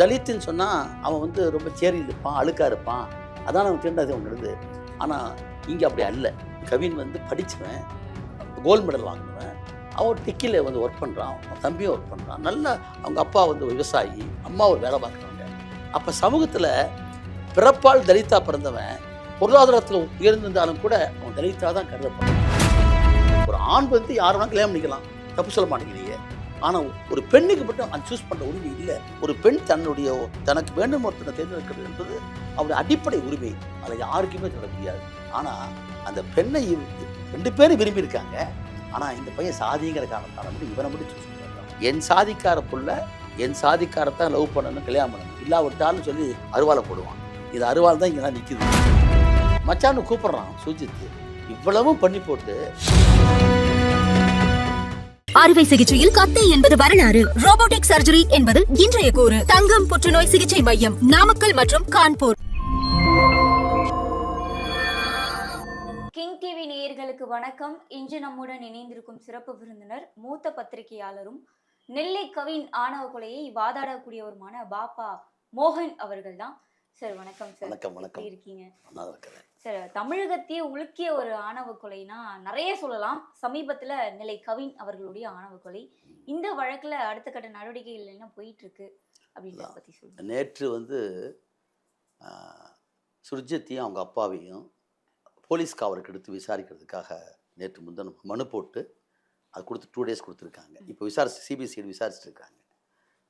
தலித்துன்னு சொன்னால் அவன் வந்து ரொம்ப சேரியில் இருப்பான் அழுக்காக இருப்பான். அதான் அவன் தீண்டாது அவங்கிறது ஆனால் இங்கே அப்படி அல்ல. கவின் வந்து படித்தவன் கோல்டு மெடல் வாங்கினவன். அவன் டிக்கியில் வந்து ஒர்க் பண்ணுறான் அவன் தம்பியும் ஒர்க் பண்ணுறான் நல்லா அவங்க அப்பா வந்து ஒரு விவசாயி அம்மா ஒரு வேலை பார்க்குறாங்க அப்போ சமூகத்தில் பிறப்பால் தலித்தா பிறந்தவன் பொருளாதாரத்தில் உயர்ந்திருந்தாலும் கூட அவன் தலித்தா தான் கருதப்படுறான் ஒரு ஆண் வந்து யார் வேணாலும் கல்யாணம் பண்ணிக்கலாம். தப்பு சொல்ல மாட்டேங்கிறீங்க. ஆனால் ஒரு பெண்ணுக்கு மட்டும் அது சூஸ் பண்ணுற உரிமை இல்லை. ஒரு பெண் தன்னுடைய தனக்கு வேண்டும் ஒருத்தனை தேர்ந்தெடுக்கிறது என்பது அவருடைய அடிப்படை உரிமை. அதை யாருக்குமே சொல்ல முடியாது. ஆனால் அந்த பெண்ணை ரெண்டு பேரும் விரும்பியிருக்காங்க. ஆனால் இந்த பையன் சாதிங்கிற காரணத்தால் மட்டும் இவனை மட்டும் சூஸ் பண்ணுறாங்க என் சாதிக்கார புள்ள என் சாதிக்காரத்தான் லவ் பண்ணணும் கல்யாணம் பண்ணணும். இல்லாவிட்டாலும் சொல்லி அருவாளை போடுவான். இது அருவாள் தான் இங்கெல்லாம் நிற்கிது மச்சான்னு கூப்பிடுறான் சுஜித் இவ்வளவும் பண்ணி போட்டு அறுவை சிகிச்சையில் கத்தை என்பது வரலாறு. ரோபோட்டிக் சர்ஜரி என்பது இன்றைய கூறு. தங்கம் புற்றுநோய் சிகிச்சை மையம் நாமக்கல் மற்றும் கான்பூர். கிங் டிவி நேயர்களுக்கு வணக்கம். இன்று நம்முடன் இணைந்திருக்கும் சிறப்பு விருந்தினர் மூத்த பத்திரிகையாளரும் நெல்லை கவின் ஆணவ கொலையை வாதாடக்கூடியவருமான பாப்பா மோகன் அவர்கள் தான் சார் வணக்கம் சார் வணக்கம், இருக்கீங்க? நல்லா இருக்கிறேன். சார் தமிழகத்தையே உலுக்கிய ஒரு ஆணவ கொலைனா நிறைய சொல்லலாம். சமீபத்துல நெல்லை கவின் அவர்களுடைய ஆணவ கொலை. இந்த வழக்குல அடுத்த கட்ட நடவடிக்கைகள் என்ன போயிட்டு இருக்கு அப்படின்றத பத்தி சொல்லுங்க. நேற்று வந்து சுர்ஜித்தையும் அவங்க அப்பாவையும் போலீஸ் காவலுக்கு எடுத்து விசாரிக்கிறதுக்காக நேற்று முந்தின மனு போட்டு அது கொடுத்து டூ டேஸ் கொடுத்துருக்காங்க. இப்போ விசாரிச்சு சிபிசிஐடி விசாரிச்சுட்டு இருக்காங்க.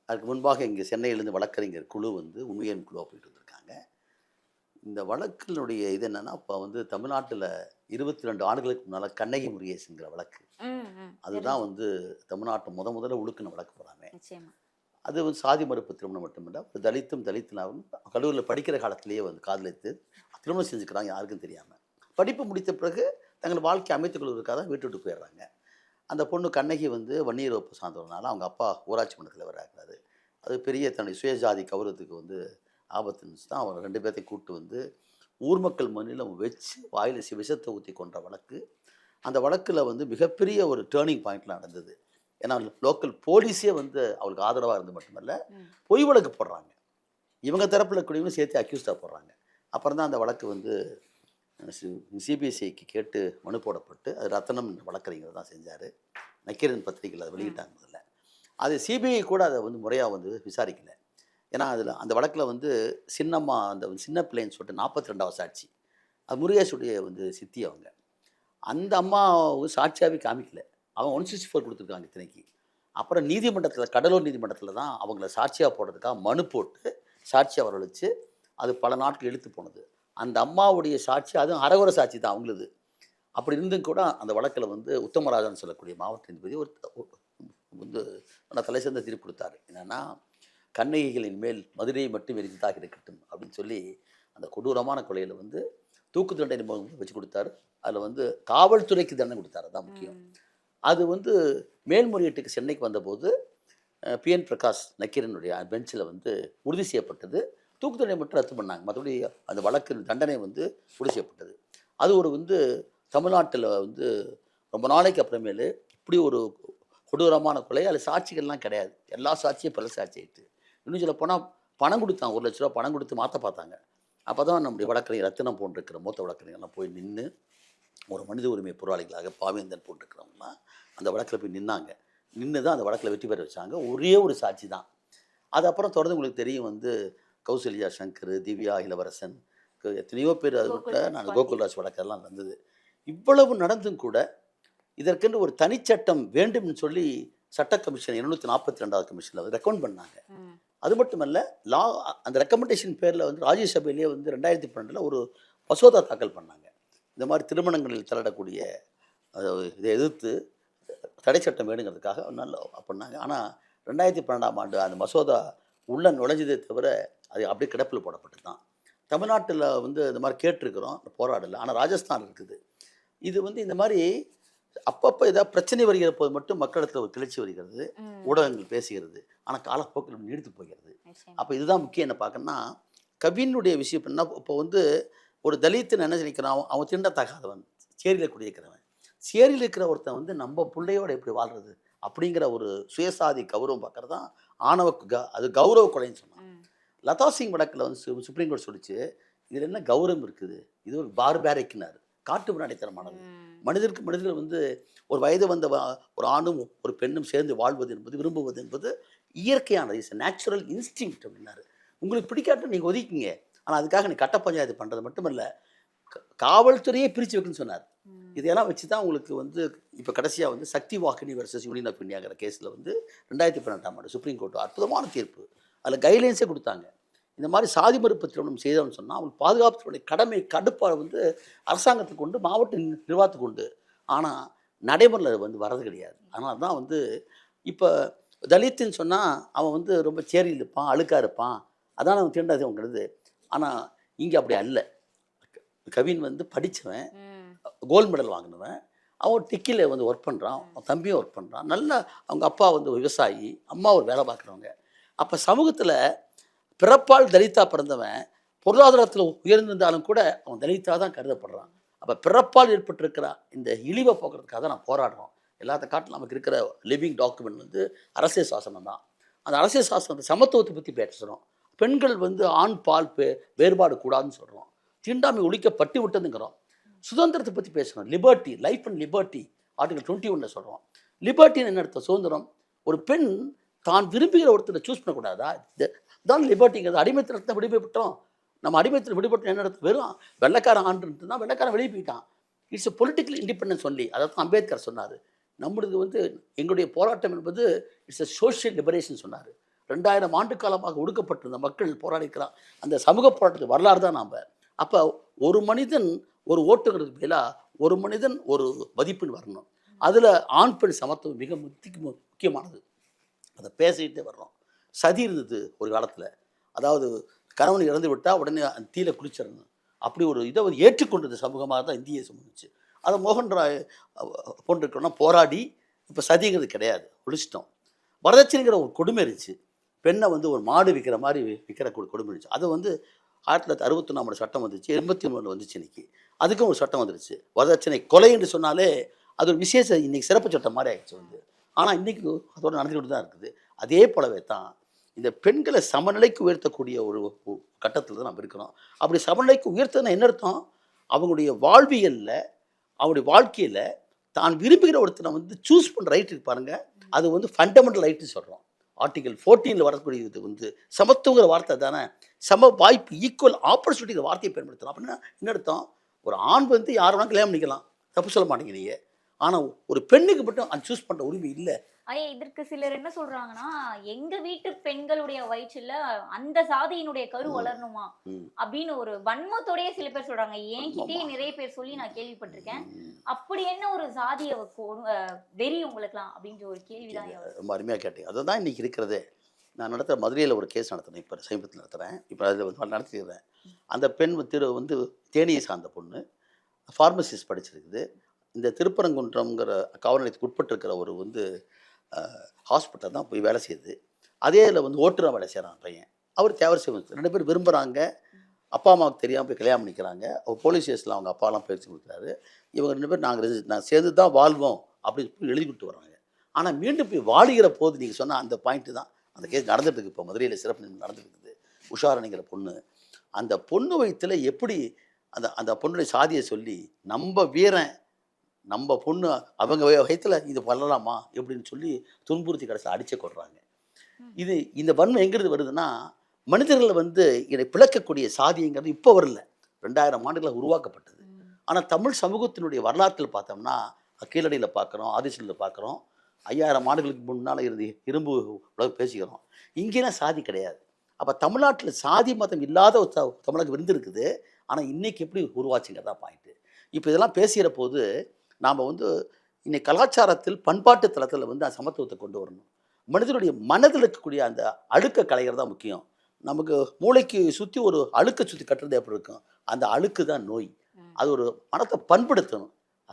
அதுக்கு முன்பாக இங்கே சென்னையிலேருந்து வழக்கறிஞர் குழு வந்து உண்மையின் குழுவாக போயிட்டு இந்த வழக்கினுடைய இது என்னன்னா இப்போ வந்து தமிழ்நாட்டில் இருபத்தி ரெண்டு ஆண்டுகளுக்கு முன்னால் கண்ணகி முருகேசுங்கிற வழக்கு. அதுதான் வந்து தமிழ்நாட்டு முத முதல்ல உழுக்குன வழக்கு நிச்சயமா. அது வந்து சாதி மறுப்பு திருமணம் மட்டுமில்ல ஒரு தலித்தும் தலித்துனாவும் கல்லூரியில் படிக்கிற காலத்திலேயே வந்து காதலித்து திருமணம் செஞ்சுக்கிறாங்க யாருக்கும் தெரியாமல் படிப்பு முடித்த பிறகு தங்கள் வாழ்க்கை அமைத்துக் கொள்வதற்காக வீட்டு விட்டு போயிடுறாங்க. அந்த பொண்ணு கண்ணகி வந்து வன்னியர் வகுப்பு சார்ந்தவனால அவங்க அப்பா ஊராட்சி மன்ற தலைவராக இருக்கிறாரு அது பெரிய தன்னுடைய சுயஜாதி கௌரவத்துக்கு வந்து ஆபத்து இருந்துச்சு தான் அவன் ரெண்டு பேர்த்தையும் கூப்பிட்டு வந்து ஊர் மக்கள் மண்ணில் வச்சு வாயில் விஷத்தை ஊற்றி கொன்ற வழக்கு. அந்த வழக்கில் வந்து மிகப்பெரிய ஒரு டேர்னிங் பாயிண்ட்ல நடந்தது. ஏன்னா லோக்கல் போலீஸே வந்து அவளுக்கு ஆதரவாக இருந்து மட்டுமல்ல. பொய் வழக்கு போடுறாங்க. இவங்க தரப்பில் இருக்கக்கூடியவங்க சேர்த்து அக்யூஸ்டாக போடுறாங்க. அப்புறம் தான் அந்த வழக்கு வந்து சிபிஎஸ்சிக்கு கேட்டு மனு போடப்பட்டு அது ரத்தனம் வழக்கறிஞர் தான் செஞ்சார். நக்கீரன் பத்திரிகையில் அதை வெளியிட்டாங்க முதல்ல. அது சிபிஐ கூட அதை வந்து முறையாக வந்து விசாரிக்கல. ஏன்னா அதில் அந்த வழக்கில் வந்து சின்னம்மா அந்த சின்ன பிள்ளைன்னு சொல்லிட்டு நாற்பத்தி ரெண்டாவது சாட்சி. அது முருகேஷுடைய வந்து சித்தி அவங்க. அந்த அம்மா சாட்சியாகவே காமிக்கல. அவன் ஒன் சிக்ஸ்டி ஃபோர் கொடுத்துருக்காங்க இத்தனைக்கு. அப்புறம் நீதிமன்றத்தில் கடலூர் நீதிமன்றத்தில் தான் அவங்கள சாட்சியாக போடுறதுக்காக மனு போட்டு சாட்சியாக வரவழைச்சு அது பல நாட்கள் இழுத்து போனது. அந்த அம்மாவுடைய சாட்சி அதுவும் அரகுர சாட்சி தான் அவங்களுது. அப்படி இருந்தும் கூட அந்த வழக்கில் வந்து உத்தமராஜன் சொல்லக்கூடிய மாவட்ட நீதிபதி ஒரு வந்து தலை சிறந்த தீர்ப்பு கொடுத்தாரு. என்னென்னா கண்ணகிகளின் மேல் மதுரையை மட்டும் எரிந்ததாக இருக்கட்டும் அப்படின்னு சொல்லி அந்த கொடூரமான கொலையில் வந்து தூக்கு தண்டனை வச்சு கொடுத்தாரு. அதில் வந்து காவல்துறைக்கு தண்டனை கொடுத்தாரு. அதான் முக்கியம். அது வந்து மேல்முறையீட்டுக்கு சென்னைக்கு வந்தபோது பிஎன் பிரகாஷ் நக்கீரனுடைய பெஞ்சில் வந்து உறுதி செய்யப்பட்டது. தூக்கு தண்டனை மட்டும் ரத்து பண்ணாங்க. மற்றபடி அந்த வழக்கு தண்டனை வந்து உறுதி செய்யப்பட்டது. அது ஒரு வந்து தமிழ்நாட்டில் வந்து ரொம்ப நாளைக்கு அப்புறமேலு இப்படி ஒரு கொடூரமான கொலை அதில் சாட்சிகள்லாம் கிடையாது. எல்லா சாட்சியும் பல சாட்சி ஆயிட்டு. இன்னும் சொல்ல போனால் பணம் கொடுத்தாங்க ஒரு லட்ச ரூபா பணம் கொடுத்து மாற்ற பார்த்தாங்க. அப்போ தான் நம்முடைய வழக்கறிஞர் ரத்தினம் போன்றிருக்கிற மூத்த வழக்கறிஞர்லாம் போய் நின்று ஒரு மனித உரிமை போராளிகளாக பாவேந்தன் போட்டிருக்கிறவங்களாம் அந்த வழக்கில் போய் நின்னாங்க. நின்று தான் அந்த வழக்கில் வெற்றி பெற வச்சாங்க. ஒரே ஒரு சாட்சி தான். அது அப்புறம் தொடர்ந்து உங்களுக்கு தெரியும் வந்து கௌசல்யா சங்கர் திவ்யா இளவரசன் எத்தனையோ பேர் அது கோகுல்ராஜ் நான். கோகுல்ராஜ் வழக்கெல்லாம் நடந்தது. இவ்வளவு நடந்தும் கூட இதற்கென்று ஒரு தனிச்சட்டம் வேண்டும்னு சொல்லி சட்ட கமிஷன் இருநூத்தி நாற்பத்தி ரெண்டாவது கமிஷனில் ரெக்கமெண்ட் பண்ணாங்க. அது மட்டுமல்ல லா அந்த ரெக்கமெண்டேஷன் பேரில் வந்து ராஜ்யசபையிலேயே வந்து ரெண்டாயிரத்தி பன்னெண்டில் ஒரு மசோதா தாக்கல் பண்ணாங்க. இந்த மாதிரி திருமணங்களில் தலையிடக்கூடிய இதை எதிர்த்து தடை சட்டம் வேணுங்கிறதுக்காக நல்ல பண்ணாங்க. ஆனால் ரெண்டாயிரத்தி பன்னெண்டாம் ஆண்டு அந்த மசோதா உள்ள நுழைஞ்சதே தவிர அது அப்படியே கிடப்பில் போடப்பட்டு தான். தமிழ்நாட்டில் வந்து இந்த மாதிரி கேட்டிருக்கிறோம் போராடலை. ஆனால் ராஜஸ்தான் இருக்குது. இது வந்து இந்த மாதிரி அப்பப்போ ஏதாவது பிரச்சனை வருகிற போது மட்டும் மக்களிடத்தில் ஒரு கிளர்ச்சி வருகிறது ஊடகங்கள் பேசுகிறது. ஆனால் காலப்போக்கில் நீடித்து போகிறது. அப்போ இதுதான் முக்கியம் என்ன பார்க்கணும்னா கவினுடைய விஷயம் என்ன இப்போ வந்து ஒரு தலித்துன்னு என்ன நினைக்கிறான் அவன் அவன் திண்டத்தகாதவன் சேரியில் குடியிருக்கிறவன். சேரியில் இருக்கிற ஒருத்தன் வந்து நம்ம பிள்ளையோட எப்படி வாழ்றது அப்படிங்கிற ஒரு சுயசாதி கௌரவம் பார்க்கறது தான் ஆணவ க- அது கௌரவ கொலைன்னு சொன்னான். லதா சிங் வழக்கில் வந்து சுப்ரீம் கோர்ட் சொல்லிச்சு இதில் என்ன கௌரவம் இருக்குது? இது ஒரு பார்பேரிக்னார் காட்டு முன்னாடித்தனமானது மனிதருக்கு மனிதர் வந்து ஒரு வயது வந்த ஒரு ஆணும் ஒரு பெண்ணும் சேர்ந்து வாழ்வது என்பது விரும்புவது என்பது இயற்கையானது இஸ் நேச்சுரல் இன்ஸ்டிங் அப்படின்னாரு. உங்களுக்கு பிடிக்காட்டும் நீங்கள் ஒதுக்கிங்க. ஆனால் அதுக்காக நீ கட்ட பஞ்சாயத்து பண்ணுறது மட்டுமல்ல காவல்துறையே பிரித்து வைக்கணும்னு சொன்னார். இதெல்லாம் வச்சு தான் உங்களுக்கு வந்து இப்போ கடைசியாக வந்து Shakti Vahini versus union of இந்தியாங்கிற கேஸில் வந்து ரெண்டாயிரத்தி பன்னெண்டாம் ஆண்டு சுப்ரீம் கோர்ட் அற்புதமான தீர்ப்பு. அதில் கைட்லைன்ஸே கொடுத்தாங்க. இந்த மாதிரி சாதி மறுப்பு திருமணம் செய்தோம்னு சொன்னால் அவங்களுக்கு பாதுகாப்புத்துடைய கடமை கடுப்பாக வந்து அரசாங்கத்துக்கு உண்டு மாவட்ட நிர்வாகத்துக்கு உண்டு ஆனால் நடைமுறையில் அது வந்து வரது கிடையாது. அதனால தான் வந்து இப்போ தலித்துன்னு சொன்னால் அவன் வந்து ரொம்ப சேரியில் இருப்பான் அழுக்காக இருப்பான். அதான் அவன் தீண்டாது அவங்கிறது ஆனால் இங்கே அப்படி அல்ல. கவின் வந்து படித்தவன் கோல்டு மெடல் வாங்கினவன். அவன் டிக்கியில் வந்து ஒர்க் பண்ணுறான் அவன் தம்பியும் ஒர்க் பண்ணுறான் நல்ல அவங்க அப்பா வந்து ஒரு விவசாயி அம்மா ஒரு வேலை பார்க்குறவங்க. அப்போ சமூகத்தில் பிறப்பால் தலித்தா பிறந்தவன் பொருளாதாரத்தில் உயர்ந்திருந்தாலும் கூட அவன் தலித்தா தான் கருதப்படுறான். அப்போ பிறப்பால் ஏற்பட்டிருக்கிற இந்த இழிவை போக்குறதுக்காக தான் நான் போராடுறோம். எல்லாத்த காட்டிலும் நமக்கு இருக்கிற லிவிங் டாக்குமெண்ட் வந்து அரசியல் சாசனம் தான். அந்த அரசியல் சாசனத்தை சமத்துவத்தை பற்றி பேசுகிறோம் பெண்கள் வந்து ஆண் பால் பே வேறுபாடு கூடாதுன்னு சொல்கிறோம் தீண்டாமை ஒழிக்கப்பட்டு விட்டதுங்கிறோம். சுதந்திரத்தை பற்றி பேசுகிறோம் liberty life and liberty article twenty ஒன்ல சொல்கிறோம் லிபர்ட்டின்னு என்ன அர்த்தம்? சுதந்திரம். ஒரு பெண் தான் விரும்புகிற ஒருத்தரை சூஸ் பண்ணக்கூடாதா? இது- தான் லிபர்ட்டிங்கிறது அடிமைத்தனத்தை விடுபட்டோம் நம்ம அடிமைத்தில் விடுபட்டோம் என்ன இடத்துல வெறும் வெள்ளைக்காரன் ஆண்டுன்ட்டு தான் வெள்ளைக்காரன் வெளியே போயிட்டான் இட்ஸ் பொலிட்டிக்கல் இண்டிபெண்டன்ஸ் சொல்லி அதை தான் அம்பேத்கர் சொன்னார். நம்மளுக்கு வந்து எங்களுடைய போராட்டம் என்பது இட்ஸ் அ சோஷியல் லிபரேஷன் சொன்னார். ரெண்டாயிரம் ஆண்டு காலமாக ஒடுக்கப்பட்டிருந்த மக்கள் போராடிக்கிறான் அந்த சமூக போராட்டத்துக்கு வரலாறு தான் நாம். அப்போ ஒரு மனிதன் ஒரு ஓட்டுங்கிறது பதிலாக ஒரு மனிதன் ஒரு மதிப்பெண் வரணும். அதில் ஆண் பெண் சமத்துவம் மிக முக்கிய முக்கியமானது. அதை பேசிக்கிட்டே வர்றோம். சதி இருந்தது ஒரு காலத்தில். அதாவது கணவன் இறந்து விட்டால் உடனே அந்த தீயில குளிச்சிடணும். அப்படி ஒரு இதை ஒரு ஏற்றுக்கொண்டது சமூகமாக தான் இந்திய சமூகிச்சு அதை மோகன் ராய் போன்றிருக்கோம்னா போராடி இப்போ சதிங்கிறது கிடையாது. ஒழிச்சிட்டோம். வரதட்சணைங்கிற ஒரு கொடுமை இருந்துச்சு. பெண்ணை வந்து ஒரு மாடு விற்கிற மாதிரி விற்கிற கொடு- கொடுமை இருந்துச்சு. அது வந்து ஆயிரத்தி தொள்ளாயிரத்தி அறுபத்தொன்னாமோட சட்டம் வந்துச்சு. எண்பத்தி மூணு வந்துச்சு இன்னைக்கு. அதுக்கும் ஒரு சட்டம் வந்துருச்சு. வரதட்சணை கொலை என்று சொன்னாலே அது ஒரு விசேஷ இன்னைக்கு சிறப்பு சட்டம் மாதிரி ஆயிடுச்சு வந்து. ஆனால் இன்னைக்கு அதோட நடந்துக்கிட்டு தான் இருக்குது. அதே போலவே தான் இந்த பெண்களை சமநிலைக்கு உயர்த்தக்கூடிய ஒரு கட்டத்தில் தான் நம்ம இருக்கிறோம். அப்படி சமநிலைக்கு உயர்த்ததுன்னா என்ன அர்த்தம்? அவங்களுடைய வாழ்வியலில் அவங்களுடைய வாழ்க்கையில் தான் விரும்புகிற ஒருத்தனை வந்து சூஸ் பண்ணுற ரைட் இருக்கு பாருங்க. அது வந்து ஃபண்டமெண்டல் ரைட்னு சொல்கிறோம் ஆர்டிகல் ஃபோர்டீனில் வரக்கூடியது வந்து சமத்துவங்கிற வார்த்தை தானே? சம வாய்ப்பு ஈக்குவல் ஆப்பர்ச்சுனிட்டிங்கிற வார்த்தையை பயன்படுத்தலாம் அப்படின்னா என்ன அர்த்தம்? ஒரு ஆண் வந்து யார் வேணாலும் கல்யாணம் பண்ணிக்கலாம். தப்பு சொல்ல மாட்டேங்கிறீங்க ஆனால் ஒரு பெண்ணுக்கு மட்டும் அது சூஸ் பண்ணுற உரிமை இல்லை. ஐயா இதற்கு சிலர் என்ன சொல்றாங்கன்னா எங்க வீட்டு பெண்களுடைய வயிற்றுல அந்த சாதியினுடைய கரு. வளரணுமா. அப்படின்னு ஒரு வன்மத்தோடயே சில பேர் சொல்றாங்க. என்கிட்டயே. நிறைய பேர் சொல்லி நான் கேள்விப்பட்டிருக்கேன். அப்படி என்ன ஒரு சாதிய வெறி உங்களுக்குலாம் அப்படின்ற ஒரு கேள்விதான். ரொம்ப அருமையாக கேட்டீங்க. அதுதான் இன்னைக்கு இருக்கிறதே. நான் நடத்துகிற மதுரையில் ஒரு கேஸ் நடத்துகிறேன் இப்போ சமீபத்தில் நடத்துகிறேன் இப்போ அதில் வந்து நடத்திக்கிறேன். அந்த பெண் திரு வந்து தேனியை சார்ந்த பொண்ணு. ஃபார்மசிஸ்ட் படிச்சிருக்குது. இந்த திருப்பரங்குன்றம்ங்கிற காவல் நிலையத்துக்கு உட்பட்டிருக்கிற ஒரு வந்து ஹாஸ்பிட்டல் தான் போய் வேலை செய்யுது. அதே இதில் வந்து ஓட்டுநர் வேலை செய்கிறான் பையன். அவர் தேவர் செய்வது ரெண்டு பேரும் விரும்புகிறாங்க அப்பா அம்மாவுக்கு தெரியாமல் போய் கல்யாணம் பண்ணிக்கிறாங்க. அவர் போலீஸ் ஸ்டேஷனில் அவங்க அப்பாலாம் பயிற்சி கொடுக்குறாரு. இவங்க ரெண்டு பேர் நாங்கள் நான் சேர்ந்து தான் வாழ்வோம் அப்படின்னு சொல்லி எழுதி கொடுத்து வராங்க ஆனால் மீண்டும் போய் வாழுகிற போது நீங்கள் சொன்ன அந்த பாயிண்ட்டு தான். அந்த கேஸ் நடந்துட்டு இருக்கு இப்போ மதுரையில் சிறப்பு நடந்துருக்குது உஷாரணிங்கிற பொண்ணு. அந்த பொண்ணு வயிற்றுல எப்படி அந்த அந்த பொண்ணுடைய சாதியை சொல்லி நம்ம வீரன் நம்ம பொண்ணு அவங்க வயத்தில் இது பண்ணலாமா? எப்படின்னு சொல்லி துன்புறுத்தி கடைசியில் அடிச்சே கொள்றாங்க இது இந்த வன்மை எங்கிருந்து வருதுன்னா மனிதர்களை வந்து இதை பிளக்கக்கூடிய சாதிங்கிறது இப்போ வரல. ரெண்டாயிரம் ஆண்டுகளில் உருவாக்கப்பட்டது. ஆனால் தமிழ் சமூகத்தினுடைய வரலாற்றில் பார்த்தோம்னா கீழடியில் பார்க்குறோம் ஆதிசலில் பார்க்குறோம் ஐயாயிரம் ஆண்டுகளுக்கு முன்னால் இருந்து இரும்பு உலக பேசிக்கிறோம். இங்கேலாம் சாதி கிடையாது. அப்போ தமிழ்நாட்டில் சாதி மதம் இல்லாத ஒரு தமிழகம் இருந்திருக்குது. ஆனால் இன்னைக்கு எப்படி உருவாச்சுங்கிறதா பாயிண்ட்டு இப்போ இதெல்லாம் பேசுகிற போது நாம் வந்து இன்னைக்கு கலாச்சாரத்தில் பண்பாட்டு தளத்தில் வந்து அந்த சமத்துவத்தை கொண்டு வரணும். மனிதனுடைய மனதில் இருக்கக்கூடிய அந்த அழுக்க கலைகிறது தான் முக்கியம். நமக்கு மூளைக்கு சுற்றி ஒரு அழுக்க சுற்றி கட்டுறது எப்படி இருக்கும்? அந்த அழுக்கு தான் நோய். அது ஒரு மனத்தை பண்படுத்தணும்.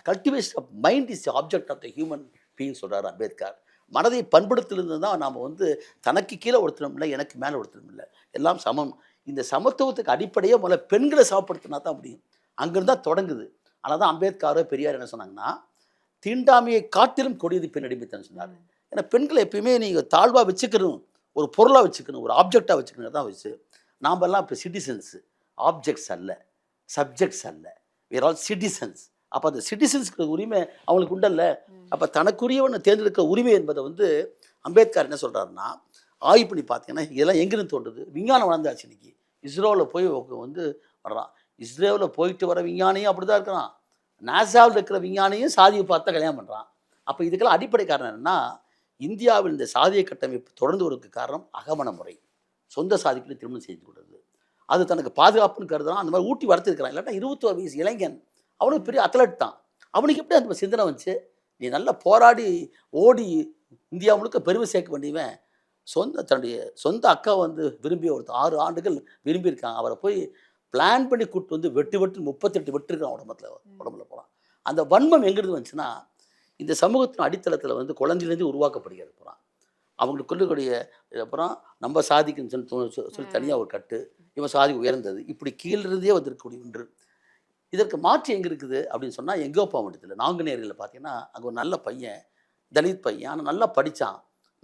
Cultivation of mind is object of the human being சொல்றாரு அம்பேத்கர். மனதை பண்படுத்திலிருந்து தான் நாம் வந்து தனக்கு கீழே ஒருத்தரும் இல்லை எனக்கு மேலே ஒருத்தரும் இல்லை. எல்லாம் சமம். இந்த சமத்துவத்துக்கு அடிப்படையே முதல்ல பெண்களை சமப்படுத்தினா தான் முடியும். அங்கிருந்து தான் தொடங்குது. ஆனால் தான் அம்பேத்கரோ பெரியார் என்ன சொன்னாங்கன்னா தீண்டாமையை காட்டிலும் கொடியது பெண் அடிமைத்தனம் சொன்னார். ஏன்னா பெண்களை எப்பயுமே நீங்கள் தாழ்வாக வச்சுக்கணும் ஒரு பொருளாக வச்சுக்கணும் ஒரு ஆப்ஜெக்டாக வச்சுக்கணும் தான் வச்சு நாமெல்லாம் இப்போ சிட்டிசன்ஸு ஆப்ஜெக்ட்ஸ் அல்ல சப்ஜெக்ட்ஸ் அல்ல. வேர் ஆல் சிட்டிசன்ஸ் அப்போ அந்த சிட்டிசன்ஸ்க்கு உரிமை அவங்களுக்கு உண்டல்ல. அப்போ தனக்குரியவனை தேர்ந்தெடுக்க உரிமை என்பதை வந்து அம்பேத்கர் என்ன சொல்கிறாருன்னா ஆய்வு பண்ணி பார்த்தீங்கன்னா இதெல்லாம் எங்கிருந்து தோன்றுது? விஞ்ஞானம் வளர்ந்தாச்சு இன்னைக்கு. இஸ்ரோவில் போய் வந்து வர்றான். இஸ்ரேவில் போயிட்டு வர விஞ்ஞானியும் அப்படி தான் இருக்கிறான். நாசாவில் இருக்கிற விஞ்ஞானியும் சாதியை பார்த்தா கல்யாணம் பண்ணுறான் அப்போ இதுக்கெல்லாம் அடிப்படை காரணம் என்னென்னா இந்தியாவில் இந்த சாதிய கட்டமைப்பு தொடர்ந்து வருவதற்கு காரணம் அகமண முறை. சொந்த சாதிக்குள்ளே திருமணம் செய்து கொடுறது அது தனக்கு பாதுகாப்புன்னு கருதுனா அந்த மாதிரி ஊட்டி வளர்த்துருக்கிறான். இல்லாட்டா இருபத்தோரு வயசு இளைஞன். அவனுக்கு பெரிய அத்லட் தான். அவனுக்கு எப்படி அந்த சிந்தனை வந்துச்சு? நீ நல்லா போராடி ஓடி இந்தியா முழுக்க பெருமை சேர்க்க வேண்டியவன். சொந்த தன்னுடைய சொந்த அக்கா வந்து விரும்பிய ஒருத்தர் ஆறு ஆண்டுகள் விரும்பியிருக்காங்க அவரை போய் பிளான் பண்ணி கூட்டு வந்து வெட்டு வெட்டு முப்பத்தெட்டு வெட்டிருக்கான் உடம்புல உடம்புல போகிறான் அந்த வன்மம் எங்கிருந்து வந்துச்சுன்னா இந்த சமூகத்தின் அடித்தளத்தில் வந்து குழந்தையிலேருந்து உருவாக்கப்படுகிறது போகிறான் அவங்களுக்கு கொள்ளக்கூடிய அப்புறம் நம்ம சாதிக்குன்னு சொல்லி சொல்லி தனியாக ஒரு கட்டு. இவன் சாதி உயர்ந்தது. இப்படி கீழிருந்தே வந்திருக்கக்கூடிய ஒன்று. இதற்கு மாற்று எங்கே இருக்குது அப்படின்னு சொன்னால் எங்கோ போக வேண்டியதில்லை. நாங்குநேரியில் பார்த்தீங்கன்னா அங்கே ஒரு நல்ல பையன் தலித் பையன் ஆனால் நல்லா படித்தான்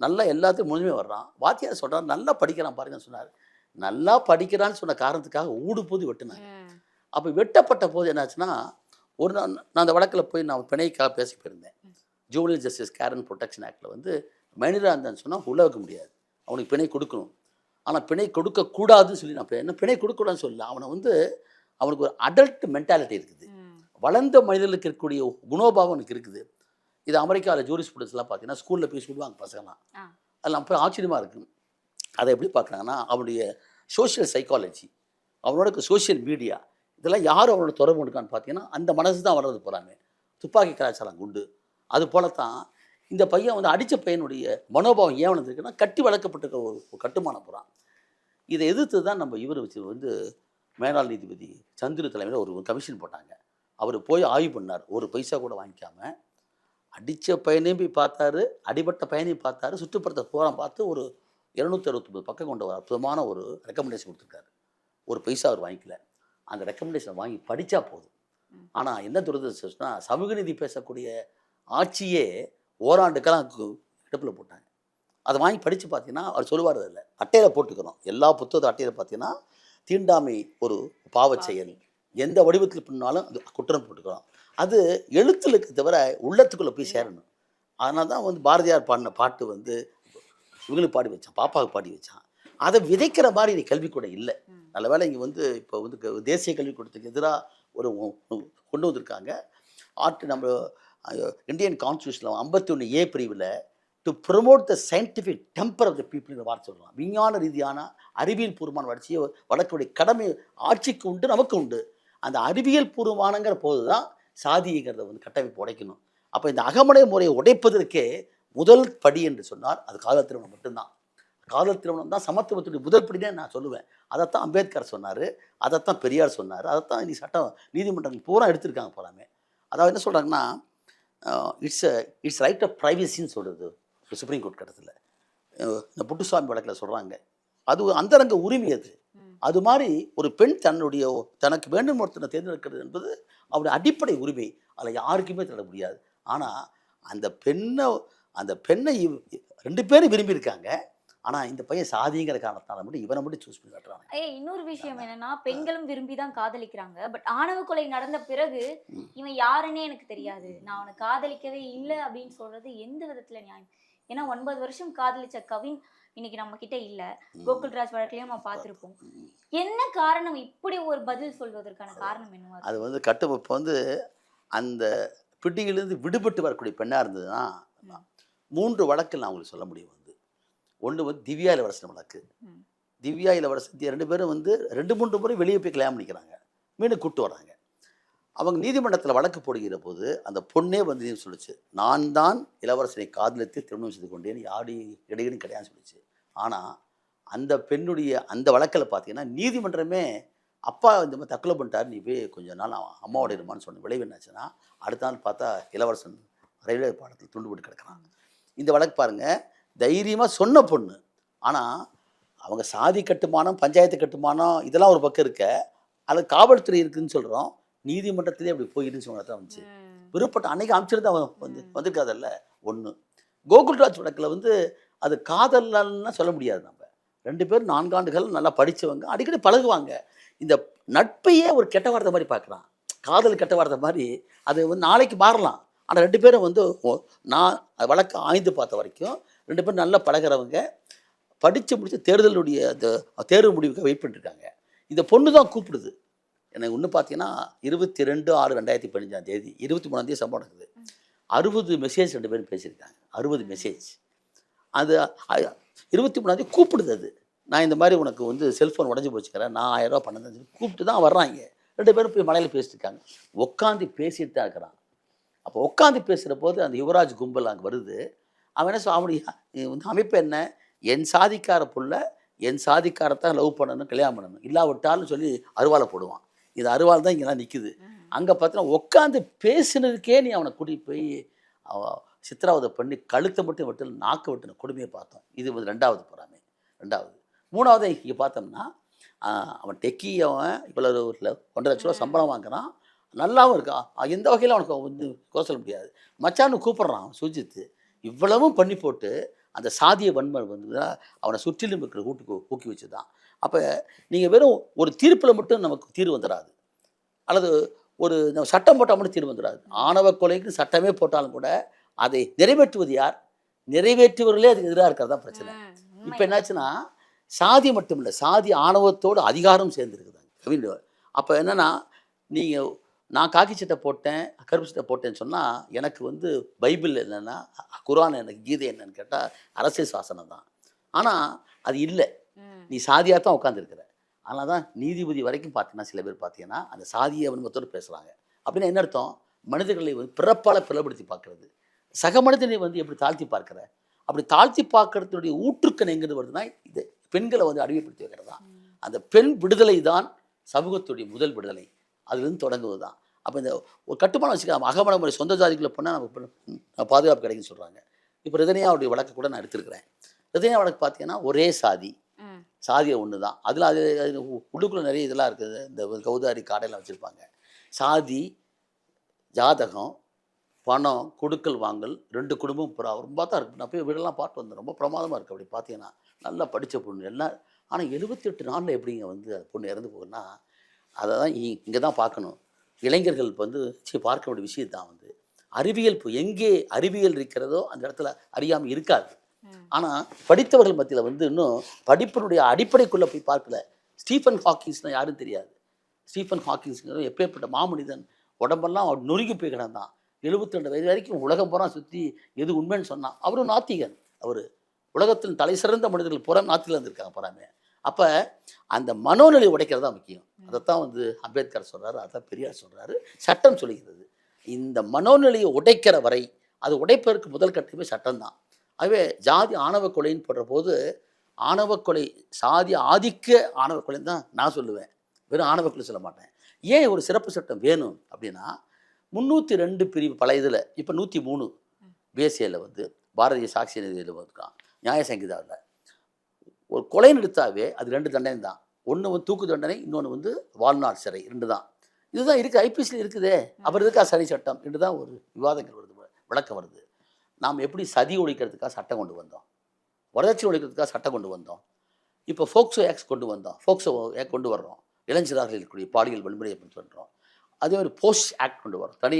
நல்லா எல்லாத்தையும் முழுமையாக வர்றான். வாத்தியார் சொல்கிறார் நல்லா படிக்கிறான் பாருங்கன்னு சொன்னார். நல்லா படிக்கிறான்னு சொன்ன காரணத்துக்காக ஊடு போது வெட்டினாங்க. அப்போ வெட்டப்பட்ட போது என்னாச்சுன்னா ஒரு நாள் நான் அந்த வழக்கில் போய் நான் பிணைக்காக பேசி போயிருந்தேன். Juvenile justice care and protection ஆக்டில் வந்து இருந்தான்னு சொன்னால் உள்ள வைக்க முடியாது. அவனுக்கு பிணை கொடுக்கணும். ஆனால் பிணை கொடுக்கக்கூடாதுன்னு சொல்லி நான் என்ன பிணை கொடுக்கக்கூடாதுன்னு சொல்லல. அவனை வந்து அவனுக்கு ஒரு அடல்ட் மென்டாலிட்டி இருக்குது. வளர்ந்த மனிதர்களுக்கு இருக்கக்கூடிய குணோபாவம் எனக்கு இருக்குது. இது அமெரிக்காவில் ஜூரி ஸ்டூடெண்ட்ஸ்லாம் பார்த்தீங்கன்னா ஸ்கூலில் போய் சொல்லுவாங்க பசங்கலாம். ஆ. அதெல்லாம் போய் ஆச்சரியமாக இருக்குது அதை எப்படி பார்க்குறாங்கன்னா அவனுடைய சோஷியல் சைக்காலஜி அவனோட சோஷியல் மீடியா இதெல்லாம் யார் அவனோட தொடர்பு இருக்கான்னு பார்த்தீங்கன்னா அந்த மனசு தான் வளர்ந்து போகிறாங்க துப்பாக்கி கலாச்சாரம் குண்டு. அது போல தான் இந்த பையன் வந்து அடித்த பையனுடைய மனோபாவம் ஏன் வளர்ந்துருக்குன்னா கட்டி வளர்க்கப்பட்டிருக்க ஒரு ஒரு கட்டுமானம் புறான். இதை எதிர்த்து தான் நம்ம இவர் வச்சு வந்து மேலாள் நீதிபதி சந்திர தலைமையில் ஒரு கமிஷன் போட்டாங்க. அவர் போய் ஆய்வு பண்ணார். ஒரு பைசா கூட வாங்கிக்காம அடித்த பையனையும் போய் பார்த்தாரு அடிபட்ட பையனையும் பார்த்தாரு சுற்றுப்புறத்தை பூரா பார்த்து ஒரு இருநூத்தி அறுபத்தொம்பது பக்கம் கொண்ட ஒரு அற்புதமான ஒரு ரெக்கமெண்டேஷன் கொடுத்துருக்காரு. ஒரு பைசா அவர் வாங்கிக்கல. அந்த ரெக்கமெண்டேஷனை வாங்கி படித்தா போதும். ஆனால் என்ன துரதிருஷ்டம்னா சமூக நீதி பேசக்கூடிய ஆட்சியே ஓராண்டுக்கெல்லாம் இடுப்பில் போட்டாங்க. அதை வாங்கி படித்து பார்த்தீங்கன்னா அவர் சொல்லுவார் அதில் அட்டையில் போட்டுக்கிறோம் எல்லா புத்தகத்தை அட்டையில் பார்த்தீங்கன்னா தீண்டாமை ஒரு பாவச் செயல். எந்த வடிவத்தில் பண்ணாலும் அது குற்றம் போட்டுக்கிறோம் அது எழுத்துலுக்கு தவிர உள்ளத்துக்குள்ளே போய் சேரணும். அதனால தான் வந்து பாரதியார் பாடின பாட்டு வந்து இவங்களுக்கு பாடி வச்சான் பாப்பாவுக்கு பாடி வச்சான். அதை விதைக்கிற மாதிரி இன்னைக்கு கல்விக்கூட இல்லை. நல்ல வேளை இங்கே வந்து இப்போ வந்து தேசிய கல்விக்கூடத்துக்கு எதிராக ஒரு கொண்டு வந்திருக்காங்க. ஆர்ட் நம்ம இந்தியன் கான்ஸ்டியூஷனில் ஐம்பத்தி ஒன்று ஏ பிரிவில் to promote the scientific temper of the பீப்புள்ங்கிற வார்த்தை சொல்லலாம் விஞ்ஞான ரீதியான அறிவியல் பூர்வமான வளர்ச்சியை வளர்க்கக்கூடிய கடமை ஆட்சிக்கு உண்டு நமக்கு உண்டு. அந்த அறிவியல் பூர்வமானங்கிற போது தான் சாதிங்கிறத வந்து கட்டமைப்பு உடைக்கணும். அப்போ இந்த அகமடை முறையை உடைப்பதற்கே முதல் படி என்று சொன்னால் அது காதல் திருமணம் மட்டும்தான். காதல் திருமணம் தான் சமத்துவத்துடைய முதல் படினே நான் சொல்லுவேன். அதைத்தான் அம்பேத்கர் சொன்னார் அதைத்தான் பெரியார் சொன்னார் அதைத்தான் இன்னைக்கு சட்டம் நீதிமன்றங்கள் பூரா எடுத்திருக்காங்க போலாமே. அதாவது என்ன சொல்கிறாங்கன்னா இட்ஸ் இட்ஸ் ரைட் ஆஃப் ப்ரைவசின்னு சொல்கிறது சுப்ரீம் கோர்ட் கட்டத்தில். இந்த புட்டுசாமி வழக்கில் சொல்கிறாங்க அது அந்தரங்க உரிமை அது. அது மாதிரி ஒரு பெண் தன்னுடைய தனக்கு வேண்டும் ஒருத்தனை தேர்ந்தெடுக்கிறது என்பது அவருடைய அடிப்படை உரிமை. அதில் யாருக்குமே தட முடியாது. ஆனால் அந்த பெண்ணை அந்த பெண்ணை ரெண்டு பேரும் விரும்பியிருக்காங்க. ஆனால் இந்த பையன் சாதிங்கிற காரணத்தால மட்டும் இவனை மட்டும் சூஸ் பண்ணி காட்டுறாங்க. ஏய் இன்னொரு விஷயம் என்னன்னா பெண்களும் விரும்பி தான் காதலிக்கிறாங்க. பட் ஆணவ கொலை நடந்த பிறகு. இவன் யாருன்னே எனக்கு தெரியாது. நான் அவனை காதலிக்கவே இல்லை அப்படின்னு சொல்றது எந்த விதத்துல நியாயம்? ஏன்னா ஒன்பது வருஷம் காதலிச்ச கவின் இன்னைக்கு நம்ம கிட்ட இல்ல. கோகுல்ராஜ் வழக்குலயும் நம்ம பார்த்திருப்போம். என்ன காரணம்? இப்படி ஒரு பதில் சொல்வதற்கான காரணம் என்னவா? அது வந்து கட்டமைப்பு வந்து அந்த பிடியிலிருந்து விடுபட்டு வரக்கூடிய பெண்ணாக இருந்ததுன்னா. மூன்று வழக்கில் நான் உங்களுக்கு சொல்ல முடியும் வந்து. ஒன்று வந்து திவ்யா இளவரசன் வழக்கு. திவ்யா இளவரசன் ரெண்டு பேரும் வந்து ரெண்டு மூன்று முறை வெளியே போய் கல்யாணம் பண்ணிக்கிறாங்க மீண்டும் கூட்டு வராங்க. அவங்க நீதிமன்றத்தில் வழக்கு போடுகிற போது அந்த பொண்ணே வந்து சொல்லுச்சு? நான் தான் இளவரசனை காதலித்து திருமணம் செய்து கொண்டேன் யாரு இடையிலும் கிடையாது சொல்லுச்சு. ஆனால் அந்த பெண்ணுடைய அந்த வழக்கில் பார்த்தீங்கன்னா நீதிமன்றமே அப்பா இந்த மாதிரி தற்கொலை பண்ணிட்டாரு நீ போய் கொஞ்ச நாள் அம்மாவோட இருமான்னு சொன்ன விளைவு என்னாச்சுன்னா அடுத்த நாள் பார்த்தா இளவரசன் ரயில்வே பாலத்தில் துண்டு போட்டு கிடக்குறான். இந்த வழக்கு பாருங்க. தைரியமாக சொன்ன பொண்ணு. ஆனால் அவங்க சாதி கட்டுமானம் பஞ்சாயத்து கட்டுமானம் இதெல்லாம் ஒரு பக்கம் இருக்க. அது காவல்துறை இருக்குன்னு சொல்கிறோம் நீதிமன்றத்திலே அப்படி போயிடுன்னு சொன்னதான் வந்துச்சு. ம். விருப்பப்பட்ட அன்னைக்கு அமைச்சிருந்து அவன் வந்து. வந்திருக்காதல்ல? ஒன்று கோகுல்ராஜ் வழக்கில் வந்து அது காதல்னா சொல்ல முடியாது நம்ம. ரெண்டு பேரும் நான்காண்டுகள் நல்லா படிச்சவங்க. அடிக்கடி பழகுவாங்க. இந்த நட்பையே ஒரு கெட்ட வார்த்தை மாதிரி பார்க்குறான் காதல் கெட்ட வார்த்தை மாதிரி அது வந்து நாளைக்கு மாறலாம். ஆனால் ரெண்டு பேரும் வந்து நான் வழக்கு ஆய்ந்து பார்த்த வரைக்கும் ரெண்டு பேரும் நல்லா பழகுறவங்க படித்து முடித்து தேர்தலுடைய அந்த தேர்வு முடிவுக்கு வெயிட் பண்ணிருக்காங்க. இந்த பொண்ணு தான் கூப்பிடுது. எனக்கு ஒன்று பார்த்தீங்கன்னா இருபத்தி ரெண்டு ஆறு ரெண்டாயிரத்தி பதினஞ்சாம் தேதி இருபத்தி மூணாந்தேதி சம்பவம் நடக்குது. அறுபது மெசேஜ் ரெண்டு பேரும் பேசியிருக்காங்க. அறுபது மெசேஜ் அது இருபத்தி மூணாந்தேதி கூப்பிடுது அது. நான் இந்த மாதிரி உனக்கு வந்து செல்ஃபோன் உடஞ்சி போச்சுக்கிறேன். நான் ஆயிரம் ரூபா பண்ணதான் கூப்பிட்டு தான் வர்றாங்க. ரெண்டு பேரும் போய் மலையில் பேசிட்டு இருக்காங்க. உட்காந்து பேசிட்டு தான் இருக்கிறான். அப்போ உட்காந்து பேசுகிற போது அந்த யுவராஜ் கும்பல் அங்கே வருது. அவன் என்ன அவனுடைய வந்து அமைப்பு என்ன? என் சாதிக்கார புள்ள என் சாதிக்காரத்தான் லவ் பண்ணணும் கல்யாணம் பண்ணணும். இல்லாவிட்டாலும் சொல்லி அருவாளை போடுவான். இது அருவாள் தான் இங்கெல்லாம் நிற்குது அங்கே பார்த்தீங்கன்னா உட்காந்து பேசினதுக்கே நீ அவனை கூட்டிகிட்டு போய் சித்திராவதை பண்ணி கழுத்தை மட்டும் விட்டு நாக்கு விட்டுன கொடுமையை பார்த்தோம். இது வந்து ரெண்டாவது பொறாமை. ரெண்டாவது. மூணாவது இங்கே பார்த்தோம்னா அவன் டெக்கி அவன் இவ்வளோ ஒரு ஒன்றரை லட்ச ரூபா சம்பளம் வாங்குறான். நல்லாவும் இருக்கான் அஹ் எந்த வகையில் அவனுக்கு வந்து குறை சொல்ல முடியாது. மச்சான்னு கூப்பிட்றான் அவன் சுஜித்து. இவ்வளவும் பண்ணி போட்டு அந்த சாதிய வன்மை வந்து அவனை சுற்றிலும் இருக்கிற கூட்டுக்கு ஊக்கி வச்சு தான் அப்போ நீங்கள் வெறும் ஒரு தீர்ப்பில் மட்டும் நமக்கு தீர்வு வந்துடாது அல்லது ஒரு நம்ம சட்டம் போட்டால் மட்டும் தீர்வு வந்துடாது ஆணவ கொலைக்கு சட்டமே போட்டாலும் கூட அதை நிறைவேற்றுவது யார்? நிறைவேற்றுவர்களே அதுக்கு எதிராக இருக்கிறது தான் பிரச்சனை. இப்போ என்னாச்சுன்னா சாதி மட்டும் இல்லை சாதி ஆணவத்தோடு அதிகாரம் சேர்ந்துருக்குதாங்க. அப்போ என்னன்னா நீங்கள் நான் காக்கி சட்டை போட்டேன் கருப்பு சட்டை போட்டேன்னு சொன்னால் எனக்கு வந்து பைபிள் என்னென்னா குரான் எனக்கு கீதை என்னன்னு கேட்டால் அரசியல் சாசனம் தான். ஆனால் அது இல்லை. நீ சாதியாக தான் உட்காந்துருக்குற அதனால தான் நீதிபதி வரைக்கும் பார்த்தீங்கன்னா சில பேர் பார்த்தீங்கன்னா அந்த சாதிய வன்மத்தோடு பேசுகிறாங்க அப்படின்னா என்ன அர்த்தம்? மனிதர்களை வந்து பிறப்பால் பிளவுபடுத்தி பார்க்கறது. சக மனிதனை வந்து எப்படி தாழ்த்தி பார்க்குற? அப்படி தாழ்த்தி பார்க்கறதுடைய ஊற்றுக்கண் எங்கிருந்து வருதுன்னா இது பெண்களை வந்து அடிமைப்படுத்தி வைக்கிறது தான் அந்த பெண் விடுதலை தான் சமூகத்துடைய முதல் விடுதலை. அதுலேருந்து தொடங்குவது தான் அப்போ இந்த ஒரு கட்டுமானம் வச்சுக்கலாம் அகமண முறை சொந்த ஜாதிக்குள்ளே போனால் நமக்கு பாதுகாப்பு கிடைக்குன்னு சொல்கிறாங்க இப்போ ரிதனியாவுடைய வழக்கு கூட நான் எடுத்திருக்கிறேன். ரிதனியா வழக்கு பார்த்தீங்கன்னா ஒரே சாதி. சாதியை ஒன்று தான் அதில் அது அது உள்ளுக்குள்ளே நிறைய இதெல்லாம் இருக்குது. இந்த கௌதாரி காடையெல்லாம் வச்சுருப்பாங்க. சாதி ஜாதகம் பணம் கொடுக்கல் வாங்கல் ரெண்டு குடும்பம் புறா. ரொம்ப தான் இருக்கு. நான் போய் வீடெல்லாம் பார்த்து வந்தேன். ரொம்ப பிரமாதமாக இருக்குது அப்படி பார்த்தீங்கன்னா நல்லா படித்த பொண்ணு. எல்லாம் ஆனால் எழுபத்தெட்டு நாளில் எப்படிங்க வந்து அந்த பொண்ணு இறந்து போகுன்னா அதை தான் இங்கே தான் பார்க்கணும். இளைஞர்கள் இப்ப வந்து பார்க்க வேண்டிய விஷயம் தான் வந்து. அறிவியல் இப்போ எங்கே அறிவியல் இருக்கிறதோ அந்த இடத்துல அறியாமல் இருக்காது. ஆனால் படித்தவர்கள் மத்தியில் வந்து இன்னும் படிப்பினுடைய அடிப்படைக்குள்ளே போய் பார்க்கல. ஸ்டீஃபன் ஹாக்கிங்ஸ்னால் யாரும் தெரியாது. ஸ்டீஃபன் ஹாக்கிங்ஸ்ங்கிறது எப்பேற்பட்ட மாமனிதன் உடம்பெல்லாம் அவர் நொறுங்கி போய் கிடந்தான். எழுபத்தி ரெண்டு வயது வரைக்கும் உலகம் பூரா சுற்றி எது உண்மைன்னு சொன்னான். அவரும் நாத்திகன். அவர் உலகத்தின் தலை சிறந்த மனிதர்கள் பூரா நாத்தில இருந்திருக்காங்க பூராமே அப்போ அந்த மனோநிலை உடைக்கிறது தான் முக்கியம். அதைத்தான் வந்து அம்பேத்கர் சொல்றாரு அதான் பெரியார் சொல்றாரு சட்டம் சொல்லுகிறது. இந்த மனோநிலையை உடைக்கிற வரை அது உடைப்பதற்கு முதல் கட்டமே சட்டம் தான் ஆகவே ஜாதி ஆணவ கொலைன்னு போடுற போது ஆணவ கொலை சாதி ஆதிக்க ஆணவ கொலைன்னு தான் நான் சொல்லுவேன். வெறும் ஆணவ கொலை சொல்ல மாட்டேன். ஏன் ஒரு சிறப்பு சட்டம் வேணும் அப்படின்னா முந்நூற்றி ரெண்டு பிரிவு பழைய இதில் இப்போ நூற்றி மூணு பிஎஸ்சியில் வந்து பாரதிய சாட்சி நிதியில் இருக்கான் நியாய சங்கீதாவில். ஒரு கொலைன்னு எடுத்தாவே அது ரெண்டு தண்டனை தான் ஒன்று வந்து தூக்கு தண்டனை இன்னொன்று வந்து வாழ்நாள் சிறை ரெண்டு தான். இதுதான் இருக்குது ஐபிஎஸ்சியில் இருக்குதே. அப்புறம் இருக்கா சரி சட்டம்? ரெண்டு தான் ஒரு விவாதங்கள் வருது விளக்கம் வருது. நாம் எப்படி சதி ஒழிக்கிறதுக்காக சட்டம் கொண்டு வந்தோம்? வரதட்சணை ஒழிக்கிறதுக்காக சட்டம் கொண்டு வந்தோம்? இப்போ ஃபோக்சோ ஆக்ட்ஸ் கொண்டு வந்தோம். ஃபோக்சோ ஆக்ட் கொண்டு வர்றோம். இளைஞராக இருக்கக்கூடிய பாலியல் வன்முறையை பற்றி சொல்கிறோம் அதே மாதிரி போஸ்ட் ஆக்ட் கொண்டு வரோம் தனி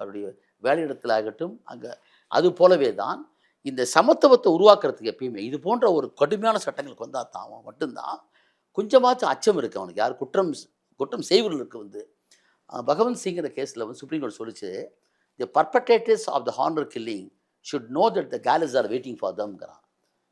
அவருடைய வேலையிடத்தில் ஆகட்டும் அங்கே அது போலவே தான் இந்த சமத்துவத்தை உருவாக்குறதுக்கு எப்பயுமே இது போன்ற ஒரு கடுமையான சட்டங்களுக்கு வந்தால் தான் அவன் மட்டும்தான். கொஞ்சமாச்சும் அச்சம் இருக்கு அவனுக்கு. யார் குற்றம் குற்றம் செய்வர்களுக்கு வந்து. பகவந்த் சிங்கிற கேஸில் வந்து சுப்ரீம் கோர்ட் சொல்லிச்சு the perpetrators of the honour killing should know that the gallows are waiting for தம்ங்கிறான்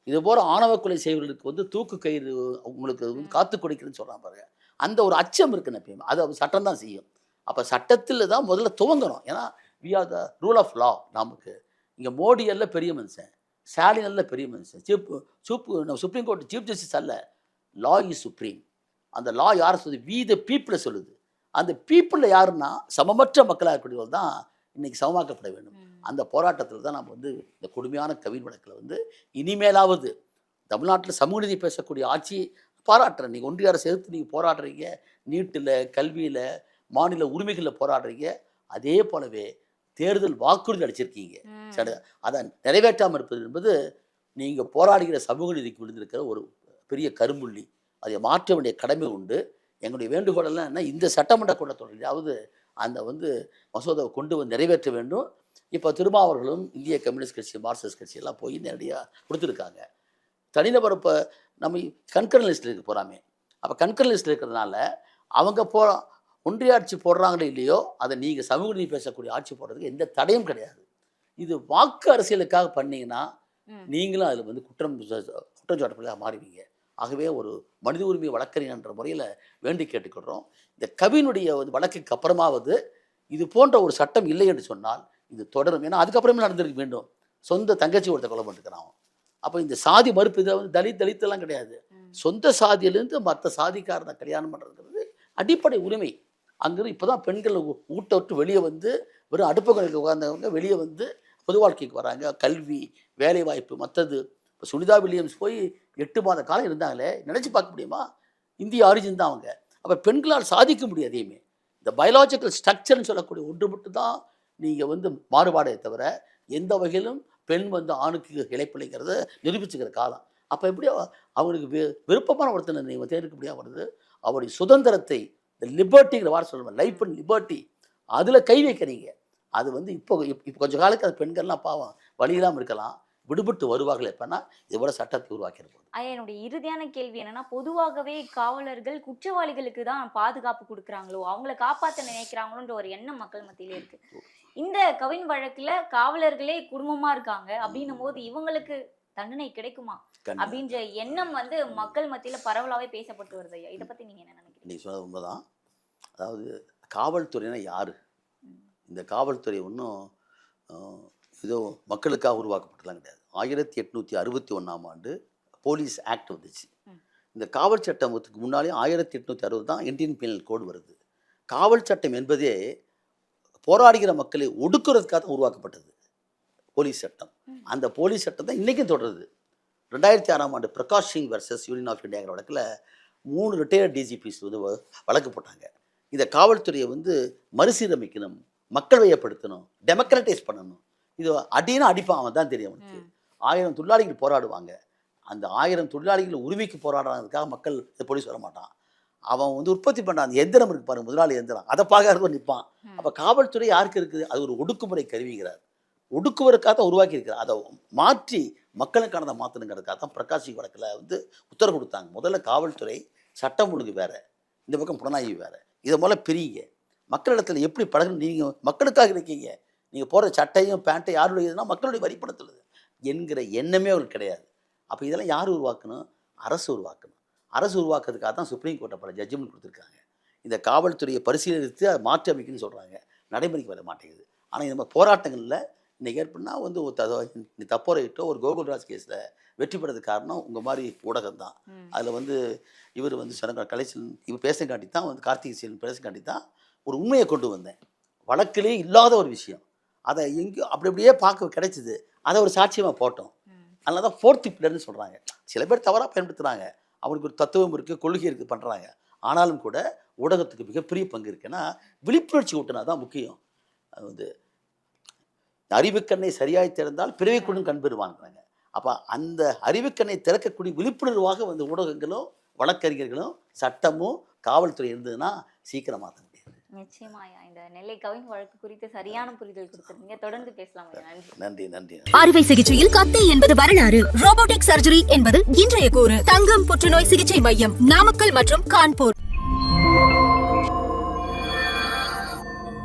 இது போல ஆணவ கொலை செய்வர்களுக்கு வந்து தூக்கு கயிறு உங்களுக்கு வந்து காத்து கொடுக்குதுன்னு சொல்கிறான் பாருங்க. அந்த ஒரு அச்சம் இருக்குன்னு எப்பயுமே. அது அவர் சட்டம் தான் செய்யும். அப்போ சட்டத்தில் தான் முதல்ல துவங்கணும். ஏன்னா we are the rule of law நமக்கு. இங்கே மோடி எல்லாம் பெரிய மனுஷன். ஸ்டாலின் எல்லாம் பெரிய மனுஷன். சீப் சூப் நம்ம சுப்ரீம் கோர்ட் சீஃப் ஜஸ்டிஸ் அல்ல. லா இஸ் சுப்ரீம் அந்த லா யாரை சொல்லுது? வி த பீப்புளை சொல்லுது. அந்த பீப்புளில் யாருன்னா சமமற்ற மக்களாக இருக்கக்கூடியவர்கள் தான் இன்னைக்கு சமமாக்கப்பட வேண்டும். அந்த போராட்டத்தில் தான் நம்ம வந்து இந்த கொடுமையான கவின் வழக்கில் வந்து இனிமேலாவது தமிழ்நாட்டில் சமூக நீதி பேசக்கூடிய ஆட்சி பாராட்டுறேன். நீங்கள் ஒன்றிய அரசு எதிர்த்து நீங்கள் போராடுறீங்க. நீட்டில் கல்வியில் மாநில உரிமைகளில் போராடுறீங்க. அதே போலவே தேர்தல் வாக்குறுதி அடிச்சிருக்கீங்க சரி அதை நிறைவேற்றாமல் இருப்பது என்பது நீங்கள் போராடுகிற சமூக நீதிக்கு விழுந்திருக்கிற ஒரு பெரிய கரும்புள்ளி. அதை மாற்ற வேண்டிய கடமை உண்டு. எங்களுடைய வேண்டுகோள் எல்லாம் என்ன இந்த சட்டமன்ற கூட்டத்தொடரிலாவது அந்த வந்து மசோதாவை கொண்டு வந்து நிறைவேற்ற வேண்டும். இப்போ திருமாவர்களும் இந்திய கம்யூனிஸ்ட் கட்சி மார்க்சிஸ்ட் கட்சி எல்லாம் போய் நேரடியாக கொடுத்துருக்காங்க. தனிநபர் இப்போ நம்ம கண்கரன் லிஸ்ட்டில் இருக்க போகிறாமே அப்போ கண்கரன் லிஸ்ட்டில் இருக்கிறதுனால அவங்க போ ஒன்றிய ஆட்சி போடுறாங்களோ இல்லையோ அதை நீங்கள் சமூக நீதி பேசக்கூடிய ஆட்சி போடுறதுக்கு எந்த தடையும் கிடையாது. இது வாக்கு அரசியலுக்காக பண்ணீங்கன்னா. நீங்களும் அதில் வந்து குற்றம் ச- குற்றச்சாட்டுகளாக மாறுவீங்க. ஆகவே ஒரு மனித உரிமை வழக்கறிஞர் என்ற முறையில் வேண்டி கேட்டுக்கொள்கிறோம் இந்த கவினுடைய வழக்குக்கு அப்புறமாவது இது போன்ற ஒரு சட்டம் இல்லை என்று சொன்னால் இது தொடரும். ஏன்னா அதுக்கப்புறமே நடந்திருக்க வேண்டும் சொந்த தங்கச்சி ஒருத்தர் கொலை பண்ணிருக்கிறான். அப்போ இந்த சாதி மறுப்பு இதில் வந்து தலித் தலித்தெல்லாம் கிடையாது. சொந்த சாதியிலேருந்து மற்ற சாதிக்காரனை கல்யாணம் பண்ணுறதுங்கிறது அடிப்படை உரிமை. அங்கிருந்து இப்போ தான் பெண்கள் ஊட்ட விட்டு வெளியே வந்து வெறும் அடுப்புகளுக்கு உட்கார்ந்தவங்க வெளியே வந்து பொது வாழ்க்கைக்கு வராங்க. கல்வி வேலைவாய்ப்பு மற்றது இப்போ சுனிதா வில்லியம்ஸ் போய் எட்டு மாத காலம் இருந்தாங்களே நினச்சி பார்க்க முடியுமா? இந்திய ஆரிஜின் தான் அவங்க. அப்போ பெண்களால் சாதிக்க முடியாது எதையுமே. இந்த பயாலாஜிக்கல் ஸ்ட்ரக்சர்னு சொல்லக்கூடிய ஒன்று மட்டும் தான் நீங்கள் வந்து மாறுபாடே தவிர எந்த வகையிலும் பெண் வந்து ஆணுக்கு இழைப்பிள்ளைங்கிறத நிரூபிச்சுக்கிற காலம். அப்போ எப்படி அவங்களுக்கு வி விருப்பமான ஒருத்தனை நீங்கள் தேர்க்க முடியாம? வருது அவருடைய சுதந்திரத்தை இந்த லிபர்ட்டிங்கிற வார்த்தை சொல்லுவேன் லைஃப் அண்ட் லிபர்ட்டி அதில் கை வைக்கிறீங்க அது வந்து இப்போ இப்போ கொஞ்ச காலத்துக்கு அது பெண்கள்லாம் பாவம். வழி இல்லாமல் இருக்கலாம். விடுபட்டு வருவார்கள் எப்பன்னா இது விட சட்டத்தை உருவாக்கியிருப்போம் ஐயா என்னுடைய இறுதியான கேள்வி என்னன்னா பொதுவாகவே காவலர்கள் குற்றவாளிகளுக்கு தான் பாதுகாப்பு கொடுக்குறாங்களோ அவங்கள காப்பாற்ற நினைக்கிறாங்களோன்ற ஒரு எண்ணம் மக்கள் மத்தியிலே இருக்கு. இந்த கவின் வழக்குல காவலர்களே குடும்பமா இருக்காங்க அப்படின்னும் போது இவங்களுக்கு தண்டனை கிடைக்குமா. அப்படின்ற எண்ணம் வந்து மக்கள் மத்தியில பரவலாவே பேசப்பட்டு வருது ஐயா. இதை பத்தி நீங்க என்ன நினைக்கிறீங்க? நீ சொன்னது உண்மைதான். அதாவது காவல்துறைனா யார்? இந்த காவல்துறை ஒன்றும் ஏதோ மக்களுக்காக உருவாக்கப்பட்டலாம் கிடையாது. ஆயிரத்தி எட்நூற்றி அறுபத்தி ஒன்றாம் ஆண்டு போலீஸ் ஆக்ட் வந்துச்சு. இந்த காவல் சட்டத்துக்கு முன்னாலே ஆயிரத்தி எட்நூற்றி அறுபது தான் இந்தியன் பீனல் கோடு வருது. காவல் சட்டம் என்பதே போராடுகிற மக்களை ஒடுக்குறதுக்காக உருவாக்கப்பட்டது போலீஸ் சட்டம். அந்த போலீஸ் சட்டம் தான் இன்றைக்கும் தொடருது. ரெண்டாயிரத்தி ஆறாம் ஆண்டு Prakash Singh versus union of இந்தியாங்கிற வழக்கில் மூணு ரிட்டையர்ட் டிஜிபிஸ் வந்து வழக்கு போட்டாங்க. இந்த காவல்துறையை வந்து மறுசீரமைக்கணும் மக்கள் வயப்படுத்தணும் டெமோக்ரட்டைஸ் பண்ணணும். இது அடினா அடிப்பான் அவன் தான் தெரியும் அவனுக்கு. ஆயிரம் தொழிலாளிகள் போராடுவாங்க. அந்த ஆயிரம் தொழிலாளிகள் உரிமைக்கு போராடுறதுக்காக மக்கள் போலீஸ் வர மாட்டான். அவன் வந்து உற்பத்தி பண்ணுற அந்த எந்திரம் இருக்கு பாருங்க முதலாளி எந்திரம். அதை பார்க்கறதுக்கு நிற்பான். அப்போ காவல்துறை யாருக்கு இருக்குது? அது ஒரு ஒடுக்குமுறை கருவிங்கிறார். ஒடுக்குவதற்காக தான் உருவாக்கி இருக்கிறார் அதை மாற்றி மக்களுக்கானதை மாற்றணுங்கிறதுக்காக தான் பிரகாஷ் வழக்கில் வந்து உத்தரவு கொடுத்தாங்க. முதல்ல காவல்துறை சட்டம் ஒழுங்கு வேற. இந்த பக்கம் புலனாய்வு வேற. இதை போல பிரியுங்க. மக்களிடத்தில் எப்படி பழகணும்? நீங்கள் மக்களுக்காக இருக்கீங்க. நீங்கள் போடுற சட்டையும் பேண்ட்டையும் யாருடையதுன்னா மக்களுடைய வரிப்பணத்துள்ளது என்கிற எண்ணமே அவருக்கு கிடையாது. அப்போ இதெல்லாம் யார் உருவாக்கணும்? அரசு உருவாக்கணும். அரசு உருவாக்குறதுக்காக தான் சுப்ரீம் கோர்ட்டை பல ஜட்ஜ்மெண்ட் கொடுத்துருக்காங்க. இந்த காவல்துறையை பரிசீலித்து அதை மாற்றி அமைக்கணும்னு சொல்கிறாங்க நடைமுறைக்கு வர மாட்டேங்குது. ஆனால் இந்த மாதிரி போராட்டங்களில் இன்னைக்கு ஏற்படுனா வந்து ஒரு தப்போரையிட்டோ ஒரு கோகுல்ராஜ் கேஸில் வெற்றி பெறதுக்கு காரணம் உங்கள் மாதிரி ஊடகம் தான். அதில் வந்து இவர் வந்து சொன்ன கலைச்சல் இவர் பேசுங்காட்டி தான் வந்து கார்த்திகை சீலன் பேசுங்காட்டி தான் ஒரு உண்மையை கொண்டு வந்தேன். வழக்கிலே இல்லாத ஒரு விஷயம். அதை எங்கேயோ அப்படி அப்படியே பார்க்க கிடைச்சிது. அதை ஒரு சாட்சியமாக போட்டோம். அதனால தான் ஃபோர்த் பில்லர்னு சொல்கிறாங்க சில பேர் தவறாக பயன்படுத்துகிறாங்க அவனுக்கு ஒரு தத்துவம் இருக்குது கொள்கை இருக்குது பண்ணுறாங்க ஆனாலும் கூட ஊடகத்துக்கு மிகப்பெரிய பங்கு இருக்குன்னா விழிப்புணர்ச்சி ஊட்டினா தான் முக்கியம். அது வந்து அறிவுக்கண்ணை சரியாய் திறந்தால் பிறவிக்குடன் கண் பெறுவாங்கிறாங்க அப்போ அந்த அறிவுக்கண்ணை திறக்கக்கூடிய விழிப்புணர்வாக வந்து ஊடகங்களும் வழக்கறிஞர்களும் சட்டமும் காவல்துறை இருந்ததுன்னா சீக்கிரம் மாற்ற முடியாது. நிச்சயமா ஐயா இந்த நெல்லை கவின் வழக்கு குறித்து சரியான புரிதல் கொடுத்துருக்கீங்க தொடர்ந்து பேசலாம் நன்றி. நன்றி அறுவை சிகிச்சையில் கத்தை என்பது வரலாறு. ரோபோட்டிக் சர்ஜரி என்பது இன்றைய கூறு. தங்கம் புற்றுநோய் சிகிச்சை மையம் நாமக்கல் மற்றும் கான்பூர்.